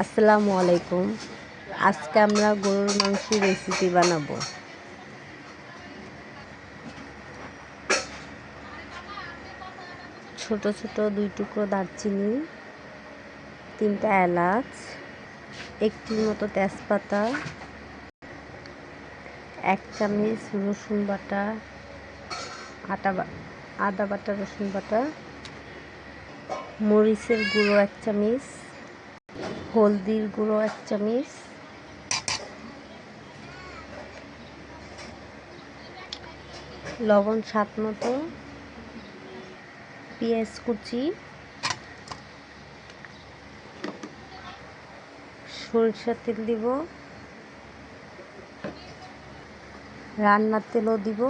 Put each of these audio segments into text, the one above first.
আসসালামু আলাইকুম। আজকে আমরা গরুর মাংসের রেসিপি বানাবো। ছোট ছোট দুই টুকরো দারচিনি, তিনটা এলাচ, একটির মতো তেজপাতা, এক চামচ রসুন বাটা, আটা আদা বাটা রসুন বাটা, মরিচের গুঁড়ো এক চামচ হলদির গুঁড়ো এক চামচ। লবণ স্বাদ মতো। পেঁয়াজ কুচি। সরিষার তেল দিব। রান্নার তেলও দিব।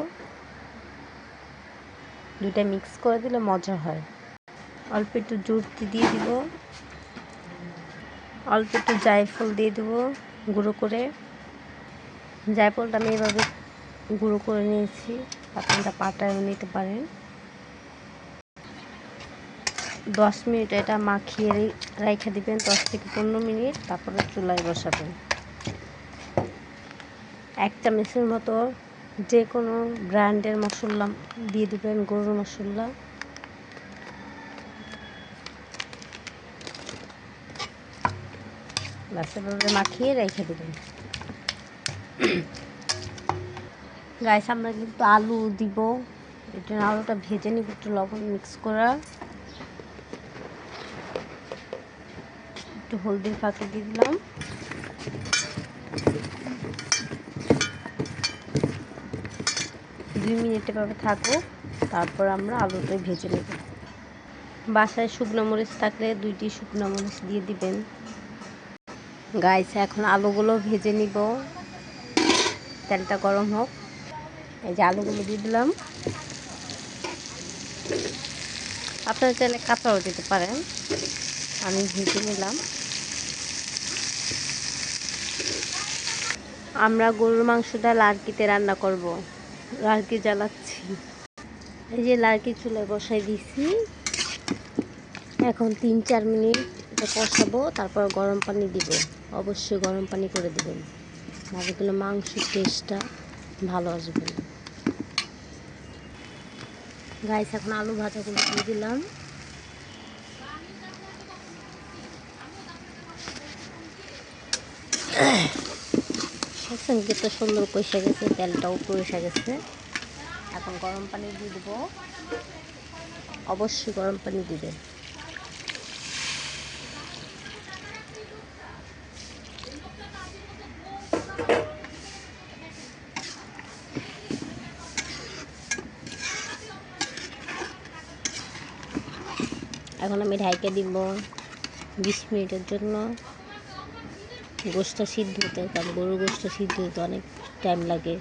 দুইটা মিক্স করে দিলে মজা হয়। অল্প একটু জুড়তি দিয়ে দিব। অল্প একটু জায়ফল দিয়ে দেবো, গুঁড়ো করে। জায়ফলটা আমি এভাবে গুঁড়ো করে নিয়েছি, আপনারা পাটায় নিতে পারেন। দশ মিনিট এটা মাখিয়ে রেখে দিবেন, দশ থেকে পনেরো মিনিট, তারপরে চুলায় বসাবেন। এক চামচের মতো যে কোনো ব্র্যান্ডের মশলা দিয়ে দেবেন, গরুর মশলা। বাচ্চাভাবে মাখিয়ে রেখে দেবেন গাইস আমরা কিন্তু আলু দিব। এটা আলুটা ভেজে নিব, একটু লবণ মিক্স করা। একটু হলদির ফাঁকি দিয়ে দিলাম। দুই মিনিট এভাবে থাকুক তারপর আমরা আলুটা ভেজে নেব। বাসায় শুকনো মরিচ থাকলে দুইটি শুকনো মরিচ দিয়ে দিবেন। গাইছে এখন আলুগুলো ভেজে নিব। তেলটা গরম হোক। এই যে আলুগুলো দিয়ে দিলাম। আপনারা চাইলে কাঁচাও দিতে পারেন। আমি ভেজে নিলাম। আমরা গরুর মাংসটা লার্কিতে রান্না করব। লার্কি জ্বালাচ্ছি। এই যে লার্কি চুলে বসাই দিছি এখন তিন চার মিনিট এটা কষাবো, তারপর গরম পানি দিব। অবশ্যই গরম পানি করে দেবেন। নাহলে গেলে মাংসের টেস্টটা ভালো আসবে গাইস এখন আলু ভাজাগুলো দিয়ে দিলাম। সঙ্গে তো সুন্দর কষে গেছে, তেলটাও কষে গেছে। এখন গরম পানি দিয়ে দেবো। অবশ্যই গরম পানি দিবেন। এখন আমি ঢাইকে দিব বিশ মিনিটের জন্য। গোষ্ঠটা সিদ্ধ হতে কারণ গরুর গোষ্ঠ সিদ্ধ হতে অনেক টাইম লাগে।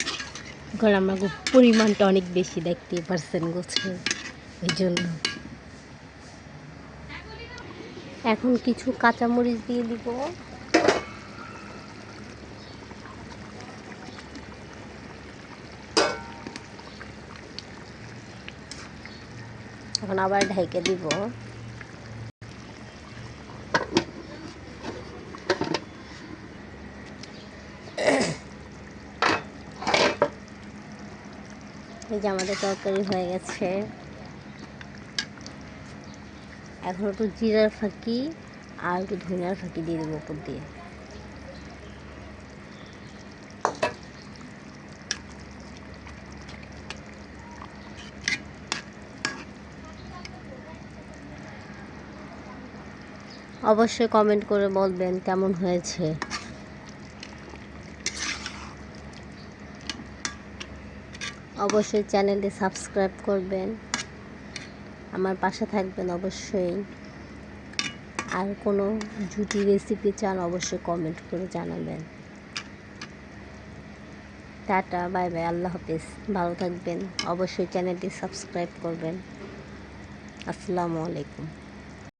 কারণ আমরা পরিমাণটা অনেক বেশি দেখতে পারছেন গোছে ওই জন্য। এখন কিছু কাঁচামরিচ দিয়ে দিব। এখন আবার ঢেকে দিব। এই যে আমাদের তরকারি হয়ে গেছে। এখন একটু জিরার ফাঁকি আর একটু ধনিয়ার ফাঁকি দিয়ে দেবো উপর দিয়ে। অবশ্যই কমেন্ট করে বলবেন কেমন হয়েছে। অবশ্যই চ্যানেলটি সাবস্ক্রাইব করবেন। আমার পাশে থাকবেন অবশ্যই। আর কোনো জুটি রেসিপি চান অবশ্যই কমেন্ট করে জানাবেন। টাটা বাই বাই আল্লাহ হাফিজ। ভালো থাকবেন। অবশ্যই চ্যানেলটি সাবস্ক্রাইব করবেন। আসসালামু আলাইকুম।